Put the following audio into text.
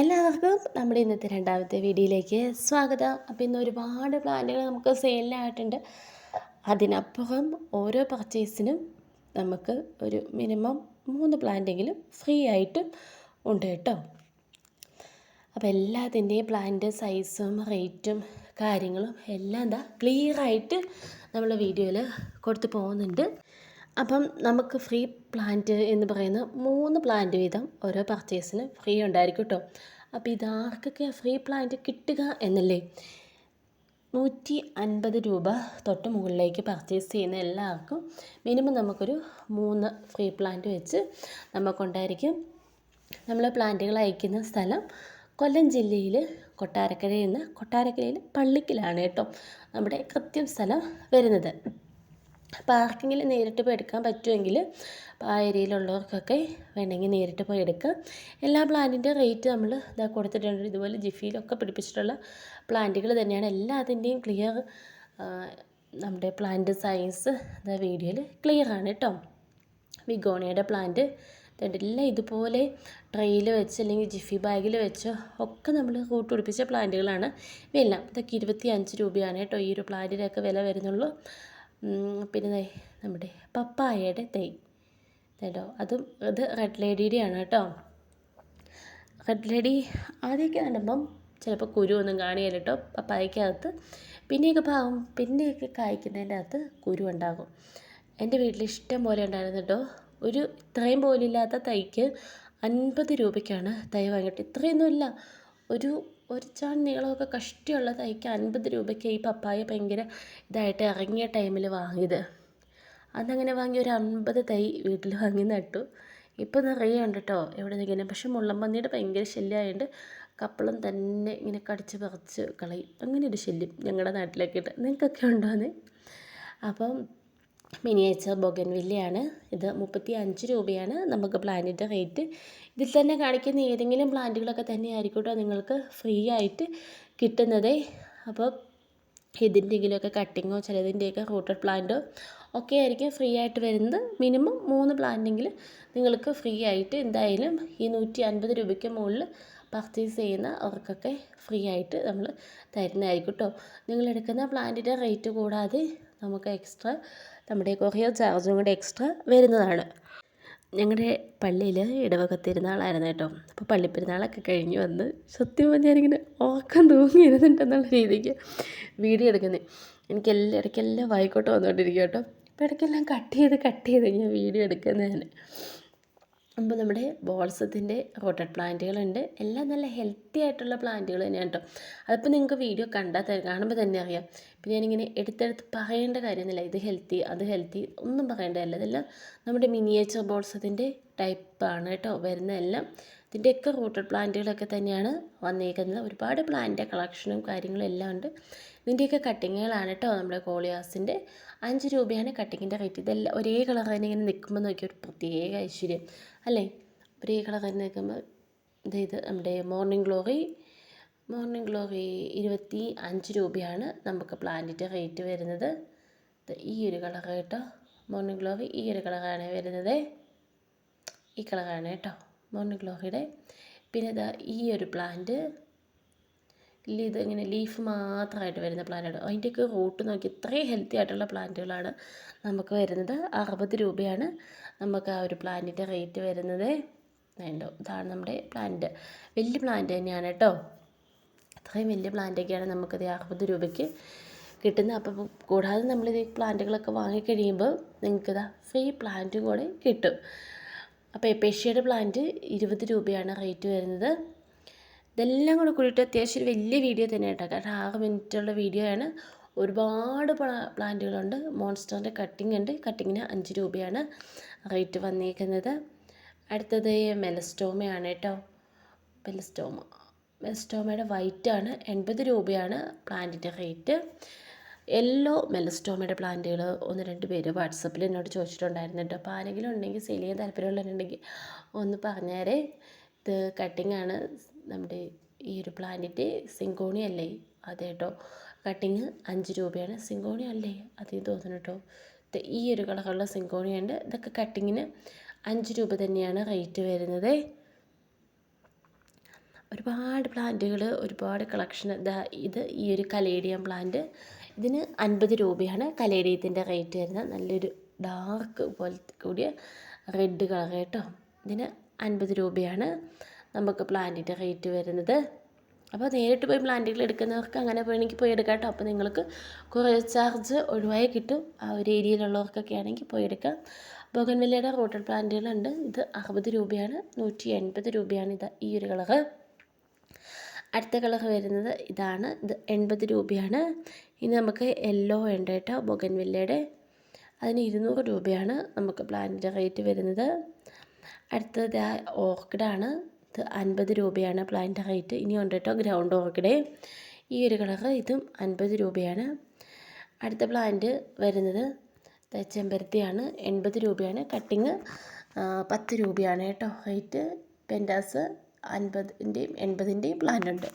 എല്ലാവർക്കും നമ്മുടെ ഇന്നത്തെ രണ്ടാമത്തെ വീഡിയോയിലേക്ക് സ്വാഗതം. അപ്പോൾ ഇന്ന് ഒരുപാട് പ്ലാന്റുകൾ നമുക്ക് സെയിലിനായിട്ടുണ്ട്. അതിനപ്പുറം ഓരോ പർച്ചേസിനും നമുക്ക് ഒരു മിനിമം മൂന്ന് പ്ലാന്റെങ്കിലും ഫ്രീ ആയിട്ടും ഉണ്ട് കേട്ടോ. അപ്പോൾ എല്ലാത്തിന്റെയും പ്ലാന്റ് സൈസും റേറ്റും കാര്യങ്ങളും എല്ലാം എന്താ ക്ലിയറായിട്ട് നമ്മൾ വീഡിയോയിൽ കൊടുത്തു പോകുന്നുണ്ട്. അപ്പം നമുക്ക് ഫ്രീ പ്ലാന്റ് എന്ന് പറയുന്ന മൂന്ന് പ്ലാന്റ് വീതം ഓരോ പർച്ചേസിന് ഫ്രീ ഉണ്ടായിരിക്കും കേട്ടോ അപ്പോൾ ഇതാർക്കൊക്കെ ഫ്രീ പ്ലാന്റ് കിട്ടുക എന്നല്ലേ? നൂറ്റി അൻപത് രൂപ തൊട്ട് മുകളിലേക്ക് പർച്ചേസ് ചെയ്യുന്ന എല്ലാവർക്കും മിനിമം നമുക്കൊരു മൂന്ന് ഫ്രീ പ്ലാന്റ് വെച്ച് നമുക്കുണ്ടായിരിക്കും. നമ്മൾ പ്ലാന്റുകൾ അയക്കുന്ന സ്ഥലം കൊല്ലം ജില്ലയിൽ കൊട്ടാരക്കരയിൽ നിന്ന് കൊട്ടാരക്കരയിൽ പള്ളിക്കലാണ് കേട്ടോ നമ്മുടെ കൃത്യം സ്ഥലം വരുന്നത്. ആർക്കെങ്കിലും നേരിട്ട് പോയി എടുക്കാൻ പറ്റുമെങ്കിൽ ആ ഏരിയയിലുള്ളവർക്കൊക്കെ വേണമെങ്കിൽ നേരിട്ട് പോയി എടുക്കാം. എല്ലാ പ്ലാന്റിന്റെ റേറ്റ് നമ്മൾ ഇതാ കൊടുത്തിട്ടുണ്ട്. ഇതുപോലെ ജിഫിയിലൊക്കെ പിടിപ്പിച്ചിട്ടുള്ള പ്ലാന്റുകൾ തന്നെയാണ്. എല്ലാത്തിന്റെയും ക്ലിയർ നമ്മുടെ പ്ലാന്റ് സൈസ് ഇതാ വീഡിയോയിൽ ക്ലിയർ ആണ് കേട്ടോ. വിഗോണിയുടെ പ്ലാന്റ് എല്ലാം ഇതുപോലെ ട്രെയിൽ വെച്ച് അല്ലെങ്കിൽ ജിഫി ബാഗിൽ വെച്ചോ ഒക്കെ നമ്മൾ റൂട്ട് പിടിപ്പിച്ച പ്ലാന്റുകളാണ്. ഇവയെല്ലാം ഇതൊക്കെ ഇരുപത്തി അഞ്ച് രൂപയാണ് കേട്ടോ. ഈ ഒരു പ്ലാന്റിനൊക്കെ വില വരുന്നുള്ളൂ. പിന്നെ നമ്മുടെ പപ്പായയുടെ തൈ. കേട്ടോ അതും ഇത് റെഡ് ലേഡിയുടെയാണ് കേട്ടോ. റെഡ് ലേഡി ആദ്യമൊക്കെ നടുമ്പം ചിലപ്പോൾ കുരു ഒന്നും കാണില്ല കേട്ടോ പപ്പായക്കകത്ത്. പിന്നെയൊക്കെ പാവം പിന്നെയൊക്കെ കായ്ക്കുന്നതിന്റെ അകത്ത് കുരു ഉണ്ടാകും. എന്റെ വീട്ടിൽ ഇഷ്ടം പോലെ ഉണ്ടായിരുന്നു കേട്ടോ. ഒരു ഇത്രയും പോലില്ലാത്ത തൈക്ക് അൻപത് രൂപയ്ക്കാണ് തൈ വാങ്ങിയിട്ട്. ഇത്രയൊന്നുമില്ല ഒരു ഒരു ചാൺ നീളമൊക്കെ കഷ്ടിയുള്ള തൈക്ക് അൻപത് രൂപയ്ക്ക് ഈ പപ്പായ ഭയങ്കര ഇതായിട്ട് ഇറങ്ങിയ ടൈമിൽ വാങ്ങിയത്. അന്നങ്ങനെ വാങ്ങി ഒരു അൻപത് തൈ വീട്ടിൽ വാങ്ങി നട്ടു. ഇപ്പോൾ നിറയെ ഉണ്ട് കേട്ടോ എവിടെ നിൽക്കുന്നത് പക്ഷെ മുള്ളമ്പന്നിയുടെ ഭയങ്കര ശല്യമായതുകൊണ്ട് കപ്പളം തന്നെ ഇങ്ങനെ കടിച്ച് പറിച്ച് കളയും. അങ്ങനെ ഒരു ശല്യം ഞങ്ങളുടെ നാട്ടിലൊക്കെ ഇട്ട് നിങ്ങൾക്കൊക്കെ ഉണ്ടോന്ന് അപ്പം മിനിയേച്ചർ ബൊഗൻവില്ലയാണ്. ഇത് മുപ്പത്തി അഞ്ച് രൂപയാണ് നമുക്ക് പ്ലാന്റിന്റെ റേറ്റ്. ഇതിൽ തന്നെ കാണിക്കുന്ന ഏതെങ്കിലും പ്ലാന്റുകളൊക്കെ തന്നെ ആയിരിക്കട്ടോ നിങ്ങൾക്ക് ഫ്രീ ആയിട്ട് കിട്ടുന്നത്. അപ്പോൾ ഇതിന്റെങ്കിലുമൊക്കെ കട്ടിങ്ങോ ചിലതിന്റെയൊക്കെ റൂട്ടഡ് പ്ലാന്റോ ഒക്കെ ആയിരിക്കും ഫ്രീ ആയിട്ട് വരുന്നത്. മിനിമം മൂന്ന് പ്ലാന്റെങ്കിലും നിങ്ങൾക്ക് ഫ്രീ ആയിട്ട് എന്തായാലും ഈ നൂറ്റി അൻപത് രൂപയ്ക്ക് മുകളിൽ പർച്ചേസ് ചെയ്യുന്ന അവർക്കൊക്കെ ഫ്രീ ആയിട്ട് നമ്മൾ തരുന്നതായിരിക്കും കേട്ടോ. നിങ്ങളെടുക്കുന്ന പ്ലാന്റിന്റെ റേറ്റ് കൂടാതെ നമുക്ക് എക്സ്ട്രാ നമ്മുടെ കൊറിയർ ചാർജും കൂടെ എക്സ്ട്രാ വരുന്നതാണ്. ഞങ്ങളുടെ പള്ളിയിൽ ഇടവക തിരുനാളായിരുന്നു കേട്ടോ. അപ്പോൾ പള്ളിപ്പെരുന്നാളൊക്കെ കഴിഞ്ഞ് വന്ന് സത്യം പറഞ്ഞാൽ ഞാനിങ്ങനെ ഓക്കം തൂങ്ങിയിരുന്നുണ്ടെന്നുള്ള രീതിക്ക് വീഡിയോ എടുക്കുന്നത് എനിക്ക് എല്ലാ ഇടയ്ക്കെല്ലാം വായിക്കോട്ട് വന്നുകൊണ്ടിരിക്കും കേട്ടോ. അപ്പോൾ ഇടയ്ക്കെല്ലാം കട്ട് ചെയ്ത് കട്ട് ചെയ്ത് ഞാൻ വീഡിയോ എടുക്കുന്നതാണ്. അപ്പോൾ നമ്മുടെ ബോൾസത്തിന്റെ റോട്ടഡ് പ്ലാന്റുകളുണ്ട്. എല്ലാം നല്ല ഹെൽത്തി ആയിട്ടുള്ള പ്ലാന്റുകൾ തന്നെയാണ് കേട്ടോ. അതിപ്പോൾ നിങ്ങൾക്ക് വീഡിയോ കണ്ടാൽ കാണുമ്പോൾ തന്നെ അറിയാം. പിന്നെ ഞാനിങ്ങനെ എടുത്തെടുത്ത് പറയേണ്ട കാര്യമൊന്നുമില്ല. ഇത് ഹെൽത്തി അത് ഹെൽത്തി ഒന്നും പറയേണ്ടതല്ല. ഇതെല്ലാം നമ്മുടെ മിനിയേച്ചർ ബോൾസത്തിന്റെ ടൈപ്പാണ് കേട്ടോ. വരുന്നതെല്ലാം ഇതിന്റെയൊക്കെ റൂട്ടഡ് പ്ലാന്റുകളൊക്കെ തന്നെയാണ് വന്നേക്കുന്നത്. ഒരുപാട് പ്ലാന്റ് കളക്ഷനും കാര്യങ്ങളും എല്ലാം ഉണ്ട്. ഇതിന്റെയൊക്കെ കട്ടിങ്ങുകളാണ് കേട്ടോ നമ്മുടെ കോളിയാസിന്റെ. അഞ്ച് രൂപയാണ് കട്ടിങ്ങിന്റെ റേറ്റ്. ഇതെല്ലാം ഒരേ കളർ തന്നെ ഇങ്ങനെ നിൽക്കുമ്പോൾ നോക്കിയ ഒരു പ്രത്യേക ഐശ്വര്യം. അല്ലേ? ഒരേ കളർ തന്നെ നിൽക്കുമ്പോൾ ഇത് നമ്മുടെ മോർണിംഗ് ഗ്ലോറി മോർണിംഗ് ഗ്ലോറി ഇരുപത്തി അഞ്ച് രൂപയാണ് നമുക്ക് പ്ലാന്റിന്റെ റേറ്റ് വരുന്നത്. ഈ ഒരു കളർ കേട്ടോ. മോർണിംഗ് ഗ്ലോറി ഈ ഒരു കളറാണ് വരുന്നത്. ഈ കളറാണ് കേട്ടോ. മോർണിംഗ് ഗ്ലോറിയുടെ പിന്നെ ഇതാ ഈ ഒരു പ്ലാന്റ്. ഇത് ഇങ്ങനെ ലീഫ് മാത്രമായിട്ട് വരുന്ന പ്ലാന്റാണ് അതിന്റെയൊക്കെ റൂട്ട് നോക്കി ഇത്രയും ഹെൽത്തി ആയിട്ടുള്ള പ്ലാന്റുകളാണ് നമുക്ക് വരുന്നത്. അറുപത് രൂപയാണ് നമുക്ക് ആ ഒരു പ്ലാന്റിന്റെ റേറ്റ് വരുന്നത്. വേണ്ടോ ഇതാണ് നമ്മുടെ പ്ലാന്റ് വലിയ പ്ലാന്റ് തന്നെയാണ് കേട്ടോ. അത്രയും വലിയ പ്ലാന്റൊക്കെയാണ് നമുക്കത് അറുപത് രൂപയ്ക്ക് കിട്ടുന്നത്. അപ്പം കൂടാതെ നമ്മളിത് പ്ലാന്റുകളൊക്കെ വാങ്ങിക്കഴിയുമ്പോൾ നിങ്ങൾക്കിതാ ഫ്രീ പ്ലാന്റും കൂടെ കിട്ടും. അപ്പോൾ എപ്പേഷ്യയുടെ പ്ലാന്റ് ഇരുപത് രൂപയാണ് റേറ്റ് വരുന്നത്. ഇതെല്ലാം കൂടെ കൂടിയിട്ട് അത്യാവശ്യം ഒരു വലിയ വീഡിയോ തന്നെ കേട്ടോ. കാരണം ആറ് മിനിറ്റുള്ള വീഡിയോ ആണ്. ഒരുപാട് പ്ലാന്റുകളുണ്ട്. മോൺസ്റ്ററിന്റെ കട്ടിംഗ് ഉണ്ട്. കട്ടിങ്ങിന് അഞ്ച് രൂപയാണ് റേറ്റ് വന്നേക്കുന്നത്. അടുത്തത് മെലസ്റ്റോമയാണ് കേട്ടോ. മെലസ്റ്റോമ മെലസ്റ്റോമയുടെ വൈറ്റാണ്. എൺപത് രൂപയാണ് പ്ലാന്റിന്റെ റേറ്റ്. യെല്ലോ മെലസ്റ്റോമയുടെ പ്ലാന്റുകൾ ഒന്ന് രണ്ട് പേര് വാട്സപ്പിൽ എന്നോട് ചോദിച്ചിട്ടുണ്ടായിരുന്നു കേട്ടോ അപ്പോൾ ആരെങ്കിലും ഉണ്ടെങ്കിൽ സെയിൽ ചെയ്യാൻ താല്പര്യമുള്ളവരുണ്ടെങ്കിൽ ഒന്ന് പറഞ്ഞേരെ. ഇത് കട്ടിംഗ് ആണ് നമ്മുടെ ഈ ഒരു പ്ലാന്റിന്റെ സിങ്കോണി അല്ലേ? അതെ കേട്ടോ കട്ടിങ് അഞ്ച് രൂപയാണ്. സിങ്കോണി അല്ലേ? അതേ തോന്നുന്നു കേട്ടോ ഈ ഒരു കളറുള്ള സിങ്കോണി ഉണ്ട് ഇതൊക്കെ കട്ടിങ്ങിന് അഞ്ച് രൂപ തന്നെയാണ് റേറ്റ് വരുന്നത്. ഒരുപാട് പ്ലാന്റുകൾ ഒരുപാട് കളക്ഷൻ ഇത് ഈ ഒരു കലേഡിയം പ്ലാന്റ് ഇതിന് അൻപത് രൂപയാണ് കലേഡിയത്തിന്റെ റേറ്റ് വരുന്നത്. നല്ലൊരു ഡാർക്ക് പോലത്തെ കൂടിയ റെഡ് കളർ കേട്ടോ. ഇതിന് അൻപത് രൂപയാണ് നമുക്ക് പ്ലാന്റിന്റെ റേറ്റ് വരുന്നത്. അപ്പോൾ നേരിട്ട് പോയി പ്ലാന്റുകൾ എടുക്കുന്നവർക്ക് അങ്ങനെ വേണമെങ്കിൽ പോയി എടുക്കാം കേട്ടോ. അപ്പോൾ നിങ്ങൾക്ക് കുറേ ചാർജ് ഒഴിവായി കിട്ടും. ആ ഒരു ഏരിയയിലുള്ളവർക്കൊക്കെ ആണെങ്കിൽ പോയി എടുക്കാം. ബോഗൻവില്ലയുടെ റോട്ടൽ പ്ലാന്റുകളുണ്ട്. ഇത് അറുപത് രൂപയാണ്. നൂറ്റി എൺപത് രൂപയാണ് ഇത് ഈ ഒരു കളറ്. അടുത്ത കളർ വരുന്നത് ഇതാണ്. ഇത് എൺപത് രൂപയാണ്. ഇനി നമുക്ക് യെല്ലോ ഉണ്ട് കേട്ടോ ബൊഗൻവില്ലയുടെ. അതിന് ഇരുന്നൂറ് രൂപയാണ് നമുക്ക് പ്ലാന്റിന്റെ റേറ്റ് വരുന്നത്. അടുത്തത് ഓർക്കിഡാണ്. ഇത് അൻപത് രൂപയാണ് പ്ലാന്റിന്റെ റേറ്റ്. ഇനി ഉണ്ട് കേട്ടോ ഗ്രൗണ്ട് ഓർക്കിഡ്. ഈ ഒരു കളർ ഇതും അൻപത് രൂപയാണ്. അടുത്ത പ്ലാന്റ് വരുന്നത് ചെമ്പരത്തിയാണ്. എൺപത് രൂപയാണ്. കട്ടിങ് പത്ത് രൂപയാണ് കേട്ടോ റേറ്റ്. പെന്റാസ് അൻപതിന്റെയും എൺപതിന്റെയും പ്ലാനുണ്ട്